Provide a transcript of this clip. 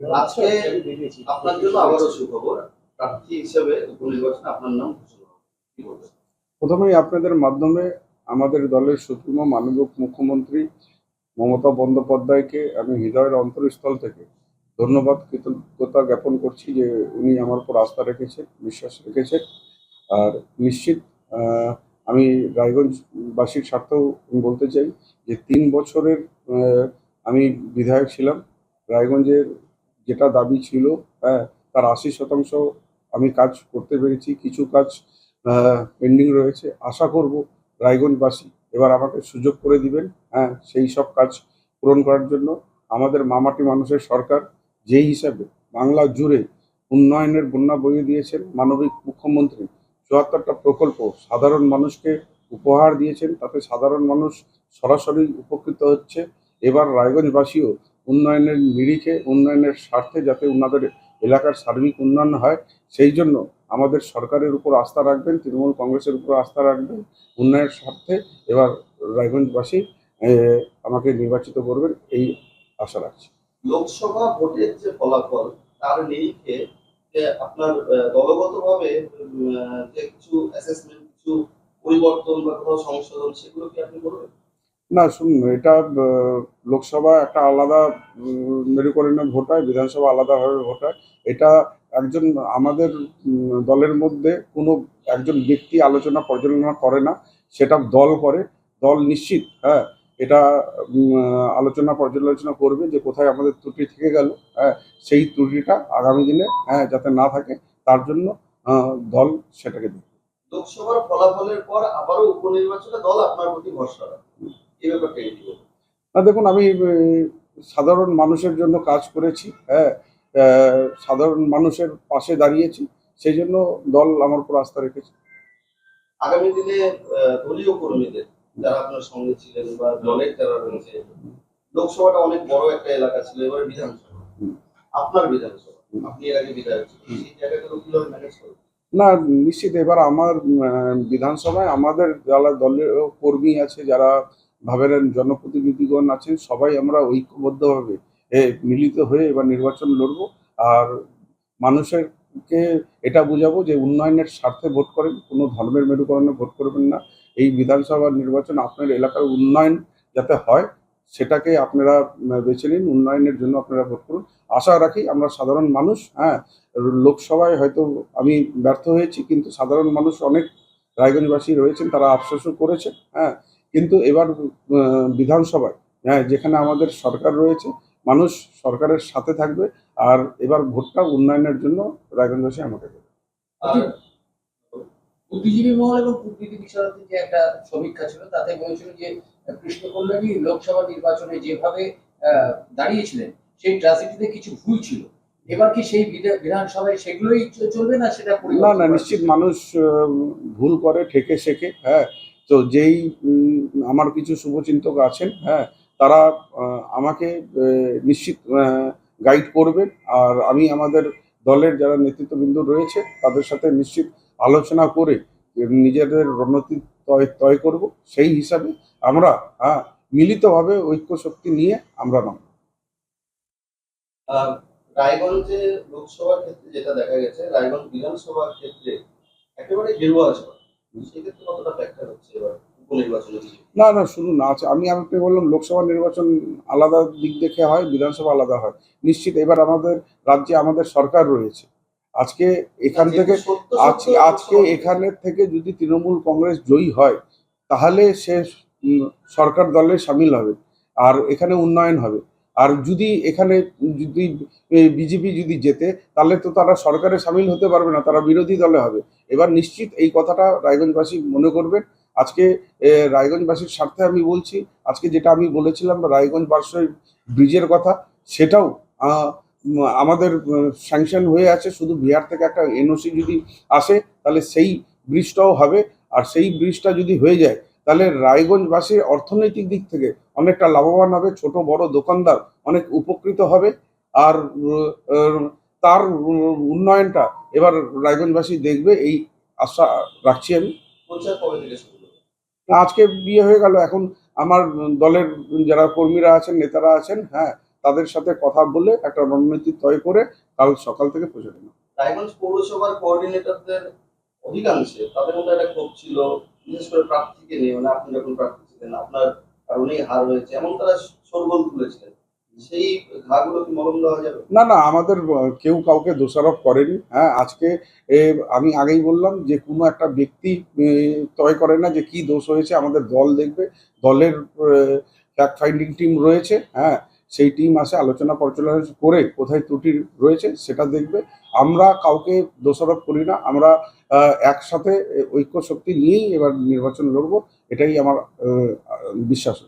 আজকে আপনার জন্য আবারও সুখবর। প্রার্থী হিসেবে উপনির্বাচনে আপনার নাম প্রথমেই আপনাদের মাধ্যমে আমাদের দলের সুপ্রিম মাননীয় মুখ্যমন্ত্রী মমতা বন্দ্যোপাধ্যায়কে আমি হৃদয়ের অন্তরস্থল থেকে ধন্যবাদ, কৃতজ্ঞতা জ্ঞাপন করছি যে উনি আমার উপর আস্থা রেখেছেন, বিশ্বাস রেখেছেন। আর নিশ্চিত আমি রায়গঞ্জবাসীর স্বার্থেও বলতে চাই যে তিন বছরের আমি বিধায়ক ছিলাম। রায়গঞ্জের যেটা দাবি ছিল হ্যাঁ তার আশি শতাংশ আমি কাজ করতে পেরেছি, কিছু কাজ পেন্ডিং রয়েছে। আশা করব রায়গঞ্জবাসী এবার আমাকে সুযোগ করে দিবেন হ্যাঁ সেই সব কাজ পূরণ করার জন্য। আমাদের মামাটি মানুষের সরকার যেই হিসাবে বাংলা জুড়ে উন্নয়নের বন্যা বইয়ে দিয়েছেন, মানবিক মুখ্যমন্ত্রী, চুয়াত্তরটা প্রকল্প সাধারণ মানুষকে উপহার দিয়েছেন, তাতে সাধারণ মানুষ সরাসরি উপকৃত হচ্ছে। এবার রায়গঞ্জবাসীও উন্নয়নের নিরিখে, উন্নয়নের স্বার্থে যাতে ওনাদের এলাকার সার্বিক উন্নয়ন হয়, সেই জন্য আমাদের সরকারের উপর আস্থা রাখবেন, তৃণমূল কংগ্রেসের উপর আস্থা রাখবেন, উন্নয়নের স্বার্থে এবার রায়গঞ্জবাসী আমাকে নির্বাচিত করবেন, এই আশা রাখছি। লোকসভা ভোটের যে ফলাফল, তার নিরিখে আপনার দলগতভাবে যে কিছু অ্যাসেসমেন্ট কিছু পরিবর্তন বা কোথাও সংশোধন, সেগুলো কি আপনি করবেন? না, শুনুন, এটা লোকসভা একটা আলাদা মেরুকরণে ভোট হয়, বিধানসভা আলাদাভাবে ভোট হয়। এটা একজন, আমাদের দলের মধ্যে কোনো একজন ব্যক্তি আলোচনা, পর্যালোচনা করে না, সেটা দল করে, দল নিশ্চিত হ্যাঁ এটা আলোচনা, পর্যালোচনা করবে যে কোথায় আমাদের ত্রুটি থেকে গেল হ্যাঁ সেই ত্রুটিটা আগামী দিনে হ্যাঁ যাতে না থাকে, তার জন্য দল সেটাকে দেখবে। লোকসভার ফলাফলের পর আবারও উপনির্বাচনে দল আপনার প্রতি ভরসা এই ব্যাপারটা না দেখুন আমি সাধারণ মানুষের জন্য কাজ করেছি হ্যাঁ সাধারণ মানুষের পাশে দাঁড়িয়েছি সেই জন্য দল আমার উপর আস্থা রেখেছে। আগামী দিনে দলীয় কর্মীদের যারা আপনার সঙ্গে ছিলেন বা দলের যারা রয়েছে লোকসভাটা অনেক বড় একটা এলাকা ছিল এবারে বিধানসভা। আপনার বিধানসভা আপনি এর আগে বিধায়ক ছিলেন সেই জায়গাগুলো কীভাবে ম্যানেজ করবেন না নিশ্চিত এবার আমার বিধানসভায় আমাদের যারা দলের কর্মী আছে যারা ভাবেন জনপ্রতিনিধিগণ আছেন, সবাই আমরা ঐক্যবদ্ধভাবে মিলিত হয়ে এবার নির্বাচন লড়বো। আর মানুষেরকে এটা বুঝাবো যে উন্নয়নের স্বার্থে ভোট করেন, কোনো ধর্মের মেরুকরণে ভোট করবেন না। এই বিধানসভা নির্বাচন আপনার এলাকার উন্নয়ন যাতে হয়, সেটাকে আপনারা বেছে নিন, উন্নয়নের জন্য আপনারা ভোট করুন। আশা রাখি আমরা সাধারণ মানুষ হ্যাঁ লোকসভায় হয়তো আমি ব্যর্থ হয়েছি, কিন্তু সাধারণ মানুষ অনেক রায়গঞ্জবাসী রয়েছেন, তারা আফসোসও করেছে হ্যাঁ। কিন্তু এবার বিধানসভায় হ্যাঁ যেখানে আমাদের সরকার রয়েছে মানুষ সরকারের সাথে থাকবে আর এবার ভোটটা উন্নয়নের জন্য রায়গঞ্জবাসী আমাকে দেবে। বুদ্ধিজীবী মহল এবং কূটনীতি বিশারদের যে একটা সমীক্ষা ছিল তাতে বলেছিল যে কৃষ্ণ কল্যাণী লোকসভা নির্বাচনে যেভাবে দাঁড়িয়েছিলেন সেই ট্রাজেডিতে কিছু ভুল ছিল। এবার কি সেই বিধা- বিধানসভায় সেগুলোই চলবে না সেটা না পরিবর্তন? না নিশ্চিত মানুষ ভুল করে ঠেকে শেখে হ্যাঁ তো যেই আমার কিছু শুভচিন্তক আছেন হ্যাঁ তারা আমাকে নিশ্চিত গাইড করবেন। আর আমি আমাদের দলের যারা নেতৃত্ববৃন্দ রয়েছে, তাদের সাথে নিশ্চিত আলোচনা করে নিজেদের রণনীতি তয় তয় করব। সেই হিসাবে আমরা হ্যাঁ মিলিতভাবে ঐক্য শক্তি নিয়ে আমরা নাম রায়গঞ্জে লোকসভার ক্ষেত্রে যেটা দেখা গেছে, রায়গঞ্জ বিধানসভার ক্ষেত্রে একেবারে গেরুয়া ঝড় না না শুনুন না আচ্ছা আমি আপনাকে বললাম লোকসভা নির্বাচন আলাদা দিক দেখে হয় বিধানসভা আলাদা হয়। নিশ্চিত এবার আমাদের রাজ্যে আমাদের সরকার রয়েছে। আজকে এখান থেকে আজকে আজকে এখানের থেকে যদি তৃণমূল কংগ্রেস জয়ী হয় তাহলে সে সরকার দলে সামিল হবে আর এখানে উন্নয়ন হবে। আর যদি এখানে যদি বিজেপি যদি জেতে তাহলে তো তারা সরকারে সামিল হতে পারবে না তারা বিরোধী দলে হবে। এবার নিশ্চিত এই কথাটা রায়গঞ্জবাসী মনে করবেন। আজকে রায়গঞ্জবাসীর স্বার্থে আমি বলছি, আজকে যেটা আমি বলেছিলাম রায়গঞ্জ বার্ষিক ব্রিজের কথা, সেটাও আমাদের স্যাংশন হয়ে আছে। শুধু বিহার থেকে একটা এনওসি যদি আসে, তাহলে সেই ব্রিজটাও হবে। আর সেই ব্রিজটা যদি হয়ে যায়, তাহলে রায়গঞ্জবাসীর অর্থনৈতিক দিক থেকে অনেকটা লাভবান হবে। ছোট, বড় দোকানদার অনেক উপকৃত হবে। আর তার উন্নয়নটা এবার রায়গঞ্জবাসী দেখবে এই আশা রাখছি আমি। আজকে বিয়ে হয়ে গেল এখন আমার দলের যারা কর্মীরা আছেন নেতারা আছেন হ্যাঁ তাদের সাথে কথা বলে একটা রণনীতি তয় করে কাল সকাল থেকে প্রচারণা রায়গঞ্জ পৌরসভার কোঅর্ডিনেটরদের অধিকাংশে তাদের মধ্যে একটা ক্ষোভ ছিল বিশেষ করে প্রার্থীকে নিয়ে মানে আপনি যখন প্রার্থী ছিলেন আপনার কারণেই হার হয়েছে এমন তারা সরগোল তুলেছিলেন। না না, আমাদের কেউ কাউকে দোষারোপ করেনি। হ্যাঁ আজকে আমি আগেই বললাম যে কোনো একটা ব্যক্তি তয় করে না যে কি দোষ হয়েছে, আমাদের দল দেখবে। দলের ফ্যাক্ট ফাইন্ডিং টিম রয়েছে হ্যাঁ সেই টিম আসে, আলোচনা পর্যালোচনা করে কোথায় ত্রুটি রয়েছে, সেটা দেখবে। আমরা কাউকে দোষারোপ করি না, আমরা একসাথে ঐক্য শক্তি নিয়েই এবার নির্বাচন লড়বো, এটাই আমার বিশ্বাস।